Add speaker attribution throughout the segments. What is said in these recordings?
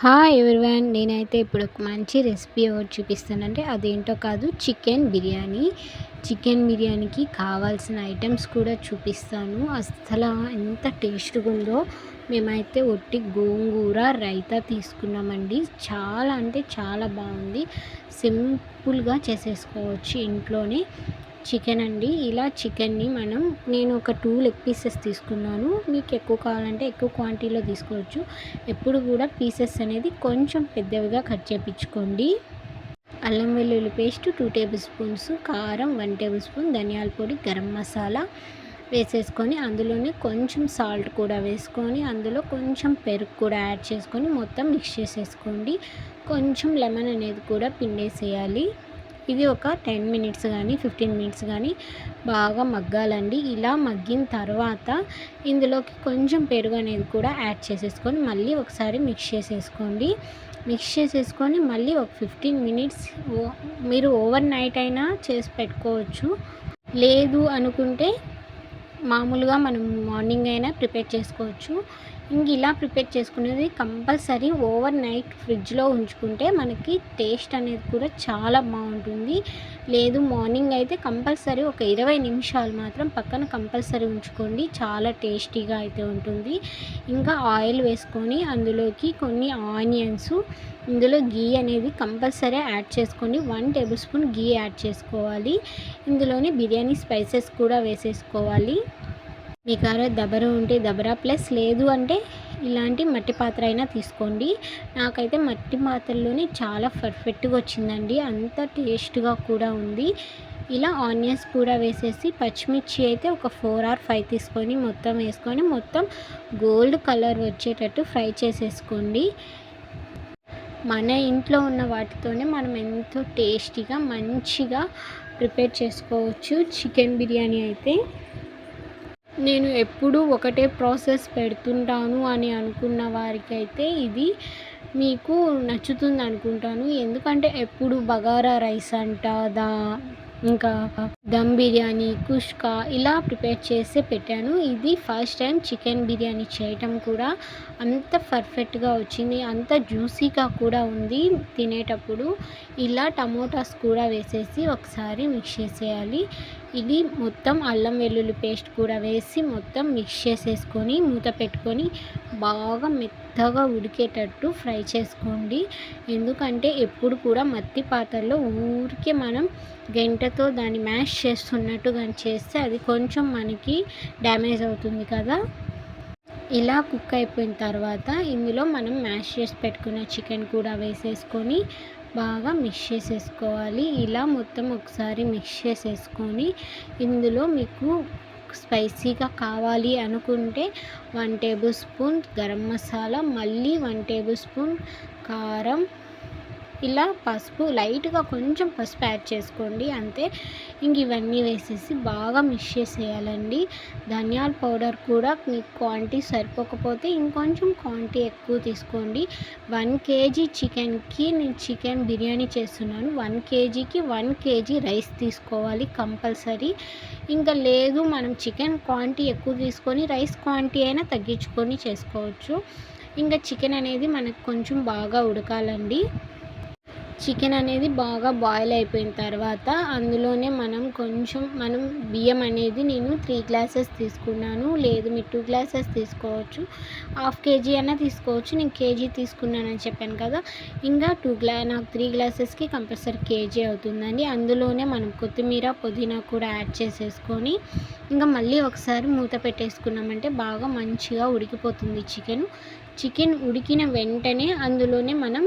Speaker 1: Hi everyone నేనైతే ఇప్పుడు ఒక మంచి రెసిపీ ఒకటి చూపిస్తానంటే అదేంటో కాదు చికెన్ బిర్యానీ. చికెన్ బిర్యానీకి కావాల్సిన ఐటమ్స్ కూడా చూపిస్తాను. అసలు ఎంత టేస్ట్గా ఉందో. మేమైతే ఒట్టి గోంగూర రైతా తీసుకున్నామండి. చాలా అంటే చాలా బాగుంది. సింపుల్గా చేసేసుకోవచ్చు ఇంట్లోనే. చికెన్ అండి. ఇలా చికెన్ని మనం నేను ఒక టూ లెగ్ పీసెస్ తీసుకున్నాను. మీకు ఎక్కువ కావాలంటే ఎక్కువ క్వాంటిటీలో తీసుకోవచ్చు. ఎప్పుడు కూడా పీసెస్ అనేది కొంచెం పెద్దవిగా కట్ చేపించుకోండి. అల్లం వెల్లుల్లి పేస్ట్ టూ టేబుల్ స్పూన్స్ కారం వన్ టేబుల్ స్పూన్ ధనియాల పొడి గరం మసాలా వేసేసుకొని అందులోనే కొంచెం సాల్ట్ కూడా వేసుకొని అందులో కొంచెం పెరుగు కూడా యాడ్ చేసుకొని మొత్తం మిక్స్ చేసేసుకోండి. కొంచెం లెమన్ అనేది కూడా పిండేసేయాలి. ఇది ఒక టెన్ మినిట్స్ కానీ ఫిఫ్టీన్ మినిట్స్ కానీ బాగా మగ్గాలండి. ఇలా మగ్గిన తర్వాత ఇందులోకి కొంచెం పెరుగు అనేది కూడా యాడ్ చేసేసుకొని మళ్ళీ ఒకసారి మిక్స్ చేసేసుకోండి. మిక్స్ చేసేసుకొని మళ్ళీ ఒక ఫిఫ్టీన్ మినిట్స్ మీరు ఓవర్ నైట్ అయినా చేసి పెట్టుకోవచ్చు. లేదు అనుకుంటే మామూలుగా మనం మార్నింగ్ అయినా ప్రిపేర్ చేసుకోవచ్చు. ఇంక ఇలా ప్రిపేర్ చేసుకునేది కంపల్సరీ ఓవర్ నైట్ ఫ్రిడ్జ్లో ఉంచుకుంటే మనకి టేస్ట్ అనేది కూడా చాలా బాగుంటుంది. లేదు మార్నింగ్ అయితే కంపల్సరీ ఒక ఇరవై నిమిషాలు మాత్రం పక్కన కంపల్సరీ ఉంచుకోండి. చాలా టేస్టీగా అయితే ఉంటుంది. ఇంకా ఆయిల్ వేసుకొని అందులోకి కొన్ని ఆనియన్స్ ఇందులో గీ అనేది కంపల్సరీ యాడ్ చేసుకోండి. One tablespoon ghee add చేసుకోవాలి. ఇందులోని బిర్యానీ స్పైసెస్ కూడా వేసేసుకోవాలి. మీ కారు దబర ఉంటే దబరా ప్లస్ లేదు అంటే ఇలాంటి మట్టి పాత్ర అయినా తీసుకోండి. నాకైతే మట్టి పాత్రలోనే చాలా పర్ఫెక్ట్గా వచ్చిందండి. అంత టేస్ట్గా కూడా ఉంది. ఇలా ఆనియన్స్ కూడా వేసేసి పచ్చిమిర్చి అయితే ఒక ఫోర్ ఆర్ ఫైవ్ తీసుకొని మొత్తం వేసుకొని మొత్తం గోల్డ్ కలర్ వచ్చేటట్టు ఫ్రై చేసేసుకోండి. మన ఇంట్లో ఉన్న వాటితోనే మనం ఎంతో టేస్టీగా మంచిగా ప్రిపేర్ చేసుకోవచ్చు. చికెన్ బిర్యానీ అయితే. నేను ఎప్పుడు ఒకటే ప్రాసెస్ పెడుతుంటాను అని అనుకున్న వారికైతే ఇది మీకు నచ్చుతుంది అనుకుంటాను. ఎందుకంటే ఎప్పుడు బగారా రైస్ అంట దా ఇంకా దమ్ బిర్యానీ కుష్కా ఇలా ప్రిపేర్ చేసి పెట్టాను. ఇది ఫస్ట్ టైం చికెన్ బిర్యానీ చేయటం కూడా అంత పర్ఫెక్ట్గా వచ్చింది. అంత జ్యూసీగా కూడా ఉంది తినేటప్పుడు. ఇలా టమోటాస్ కూడా వేసేసి ఒకసారి మిక్స్ చేసేయాలి. ఇది మొత్తం అల్లం వెల్లుల్లి పేస్ట్ కూడా వేసి మొత్తం మిక్స్ చేసేసుకొని మూత పెట్టుకొని బాగా మెత్తగా ఉడికేటట్టు ఫ్రై చేసుకోండి. ఎందుకంటే ఎప్పుడు కూడా మత్తి పాత్రలో ఊరికే మనం గంటతో దాన్ని మ్యాష్ చేస్తున్నట్టు కానీ చేస్తే అది కొంచెం మనకి డ్యామేజ్ అవుతుంది కదా. ఇలా కుక్ అయిపోయిన తర్వాత ఇందులో మనం మ్యాష్ చేసి పెట్టుకున్న చికెన్ కూడా వేసేసుకొని బాగా మిక్స్ చేసేసుకోవాలి. ఇలా మొత్తం ఒకసారి మిక్స్ చేసేసుకొని ఇందులో మీకు స్పైసీగా కావాలి అనుకుంటే one tablespoon garam masala మళ్ళీ వన్ టేబుల్ స్పూన్ కారం ఇలా పసుపు లైట్గా కొంచెం పసుపు యాడ్ చేసుకోండి. అంతే. ఇంక ఇవన్నీ వేసేసి బాగా మిక్స్ చేసేయాలండి. ధనియాల పౌడర్ కూడా మీకు క్వాంటిటీ సరిపోకపోతే ఇంకొంచెం క్వాంటిటీ ఎక్కువ తీసుకోండి. వన్ కేజీ చికెన్కి నేను చికెన్ బిర్యానీ చేస్తున్నాను. వన్ కేజీకి వన్ కేజీ రైస్ తీసుకోవాలి కంపల్సరీ. ఇంకా లేదు మనం చికెన్ క్వాంటిటీ ఎక్కువ తీసుకొని రైస్ క్వాంటిటీ అయినా తగ్గించుకొని చేసుకోవచ్చు. ఇంకా చికెన్ అనేది మనకు కొంచెం బాగా ఉడకాలండి. చికెన్ అనేది బాగా బాయిల్ అయిపోయిన తర్వాత అందులోనే మనం కొంచెం మనం బియ్యం అనేది నేను త్రీ గ్లాసెస్ తీసుకున్నాను. లేదు మీరు టూ గ్లాసెస్ తీసుకోవచ్చు. హాఫ్ కేజీ అయినా తీసుకోవచ్చు. నేను కేజీ తీసుకున్నానని చెప్పాను కదా. ఇంకా టూ గ్లా నాకు త్రీ గ్లాసెస్కి కంపల్సరీ కేజీ అవుతుందండి. అందులోనే మనం కొత్తిమీర పుదీనా కూడా యాడ్ చేసేసుకొని ఇంకా మళ్ళీ ఒకసారి మూత పెట్టేసుకున్నామంటే బాగా మంచిగా ఉడికిపోతుంది చికెన్. చికెన్ ఉడికిన వెంటనే అందులోనే మనం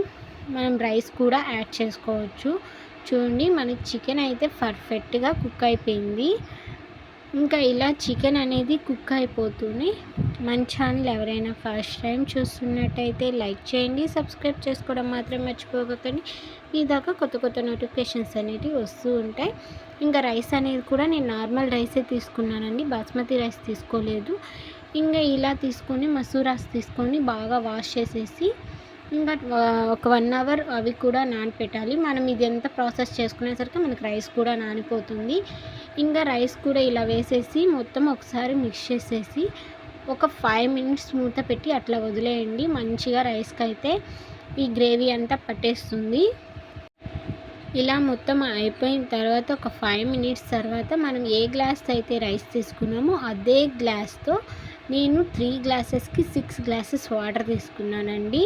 Speaker 1: మనం రైస్ కూడా యాడ్ చేసుకోవచ్చు. చూడండి మనకి చికెన్ అయితే పర్ఫెక్ట్గా కుక్ అయిపోయింది. ఇంకా ఇలా చికెన్ అనేది కుక్ అయిపోతుంది మన ఛానల్ ఎవరైనా ఫస్ట్ టైం చూస్తున్నట్టయితే లైక్ చేయండి సబ్స్క్రైబ్ చేసుకోవడం మాత్రం మర్చిపోకండి ఈ దాకా కొత్త కొత్త నోటిఫికేషన్స్ అనేవి వస్తూ ఉంటాయి. ఇంకా రైస్ అనేది కూడా నేను నార్మల్ రైసే తీసుకున్నానండి. బాస్మతి రైస్ తీసుకోలేదు. ఇంకా ఇలా తీసుకొని మసూరాస్ తీసుకొని బాగా వాష్ చేసేసి ఇంకా ఒక వన్ అవర్ అవి కూడా నానపెట్టాలి. మనం ఇది ఎంత ప్రాసెస్ చేసుకునేసరికి మనకి రైస్ కూడా నానిపోతుంది. ఇంకా రైస్ కూడా ఇలా వేసేసి మొత్తం ఒకసారి మిక్స్ చేసేసి ఒక ఫైవ్ మినిట్స్ మూత పెట్టి అట్లా వదిలేయండి. మంచిగా రైస్కి అయితే ఈ గ్రేవీ అంతా పట్టేస్తుంది. ఇలా మొత్తం అయిపోయిన తర్వాత ఒక ఫైవ్ మినిట్స్ తర్వాత మనం ఏ గ్లాస్ అయితే రైస్ తీసుకున్నామో అదే గ్లాస్తో నేను త్రీ గ్లాసెస్కి సిక్స్ గ్లాసెస్ వాటర్ తీసుకున్నానండి.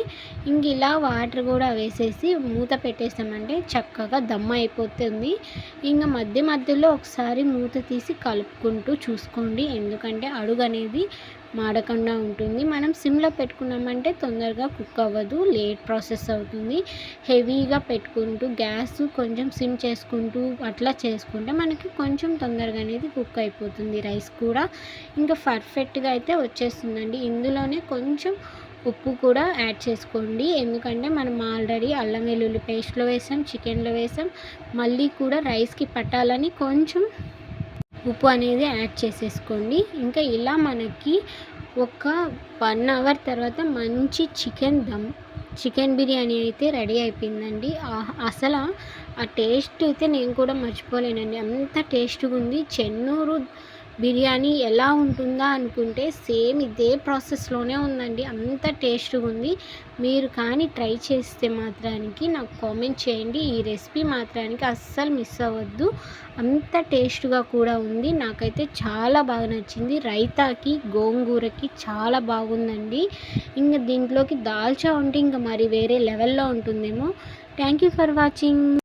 Speaker 1: ఇంక ఇలా వాటర్ కూడా వేసేసి మూత పెట్టేసామంటే చక్కగా దమ్ అయిపోతుంది. ఇంకా మధ్య మధ్యలో ఒకసారి మూత తీసి కలుపుకుంటూ చూసుకోండి. ఎందుకంటే అడుగు అనేది మాడకుండా ఉంటుంది. మనం సిమ్లో పెట్టుకున్నామంటే తొందరగా కుక్ అవ్వదు లేట్ ప్రాసెస్ అవుతుంది. హెవీగా పెట్టుకుంటూ గ్యాస్ కొంచెం సిమ్ చేసుకుంటూ అట్లా చేసుకుంటే మనకి కొంచెం తొందరగా అనేది కుక్ అయిపోతుంది. రైస్ కూడా ఇంకా పర్ఫెక్ట్గా అయితే అయితే వచ్చేస్తుందండి. ఇందులోనే కొంచెం ఉప్పు కూడా యాడ్ చేసుకోండి. ఎందుకంటే మనం ఆల్రెడీ అల్లం వెల్లుల్లి పేస్ట్లో వేసాం చికెన్లో వేసాం. మళ్ళీ కూడా రైస్కి పట్టాలని కొంచెం ఉప్పు అనేది యాడ్ చేసేసుకోండి. ఇంకా ఇలా మనకి ఒక వన్ అవర్ తర్వాత మంచి చికెన్ దమ్ చికెన్ బిర్యానీ అయితే రెడీ అయిపోయిందండి. అసలు ఆ టేస్ట్ అయితే నేను కూడా మర్చిపోలేనండి. అంత టేస్ట్గా ఉంది. చెన్నూరు బిర్యానీ ఎలా ఉంటుందా అనుకుంటే సేమ్ ఇదే ప్రాసెస్లోనే ఉందండి. అంత టేస్ట్గా ఉంది. మీరు కానీ ట్రై చేస్తే మాత్రానికి నాకు కామెంట్ చేయండి. ఈ రెసిపీ మాత్రానికి అస్సలు మిస్ అవ్వద్దు. అంత టేస్ట్గా కూడా ఉంది. నాకైతే చాలా బాగా నచ్చింది. రైతాకి గోంగూరకి చాలా బాగుందండి. ఇంకా దీంట్లోకి దాల్చా ఉంటే ఇంకా మరి వేరే లెవెల్లో ఉంటుందేమో. Thank you for watching.